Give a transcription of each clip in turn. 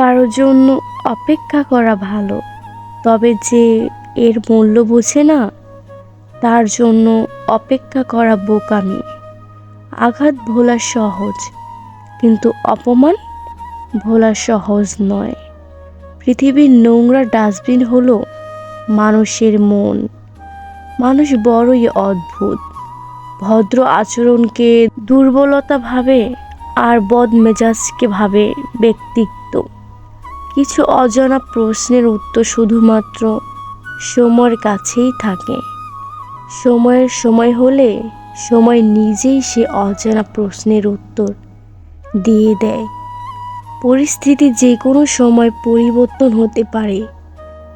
কারোর জন্য অপেক্ষা করা ভালো। তবে যে এর মূল্য বোঝে না, তার জন্য অপেক্ষা করা বোকামি। আঘাত ভোলা সহজ, কিন্তু অপমান ভোলা সহজ নয়। পৃথিবীর নোংরা ডাস্টবিন হলো মানুষের মন। মানুষ বড়ই অদ্ভুত। ভদ্র আচরণকে দুর্বলতা ভাবে আর বদমেজাজকে ভাবে ব্যক্তিত্ব কিছু অজানা প্রশ্নের উত্তর শুধুমাত্র সময়ের কাছেই থাকে। সময়ের সময় হলে সময় নিজেই সে অজানা প্রশ্নের উত্তর দিয়ে দেয়। পরিস্থিতি যে কোনো সময় পরিবর্তন হতে পারে,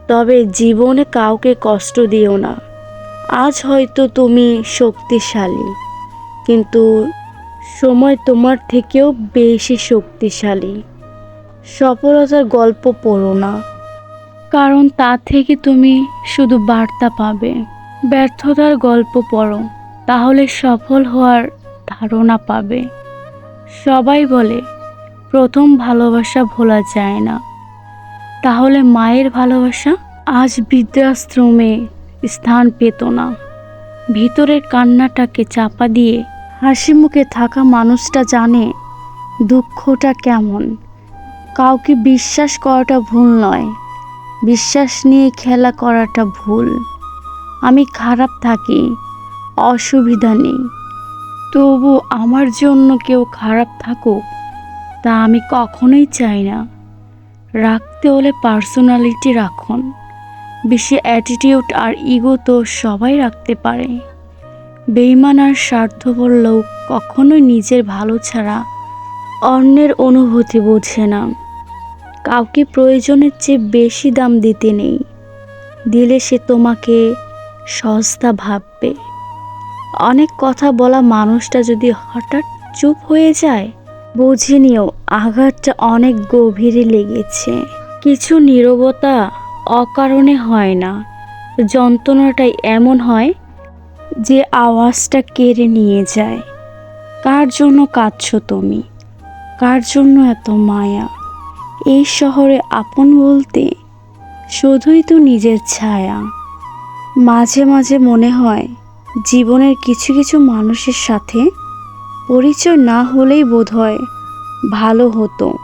তবে জীবনে কাউকে কষ্ট দিও না। আজ হয়তো তুমি শক্তিশালী, কিন্তু সময় তোমার থেকেও বেশি শক্তিশালী। সফলতার গল্প পড়ো না। কারণ তা থেকে তুমি শুধু বার্তা পাবে। ব্যর্থতার গল্প পড়ো, তাহলে সফল হওয়ার ধারণা পাবে। সবাই বলে, প্রথম ভালোবাসা ভোলা যায় না। তাহলে মায়ের ভালোবাসা আজ বৃদ্ধাশ্রমে স্থান পেত না। ভিতরের কান্নাটাকে চাপা দিয়ে হাসি মুখে থাকা মানুষটা জানে দুঃখটা কেমন। কাউকে বিশ্বাস করাটা ভুল নয়। বিশ্বাস নিয়ে খেলা করাটা ভুল। আমি খারাপ থাকি, অসুবিধা নেই। তবু আমার জন্য কেউ খারাপ থাকুক, তা আমি কখনোই চাই না। রাখতে হলে পার্সোনালিটি রাখুন। বেশি অ্যাটিটিউড আর ইগো তো সবাই রাখতে পারে। বেইমান আর স্বার্থপর লোক কখনোই নিজের ভালো ছাড়া অন্যের অনুভূতি বোঝে না। কাউকে প্রয়োজনের চেয়ে বেশি দাম দিতে নেই। দিলে সে তোমাকে সস্তা ভাববে। অনেক কথা বলা মানুষটা যদি হঠাৎ চুপ হয়ে যায়, বুঝে নিও আঘাতটা অনেক গভীরে লেগেছে। কিছু নীরবতা অকারণে হয় না। যন্ত্রণাটাই এমন হয় যে আওয়াজটা কেড়ে নিয়ে যায়। কার জন্য কাঁদছো তুমি? কার জন্য এত মায়া? এই শহরে আপন বলতে শুধুই তো নিজের ছায়া। মাঝে মাঝে মনে হয় জীবনের কিছু কিছু মানুষের সাথে পরিচয় না হলেই বোধ হয় ভালো হতো।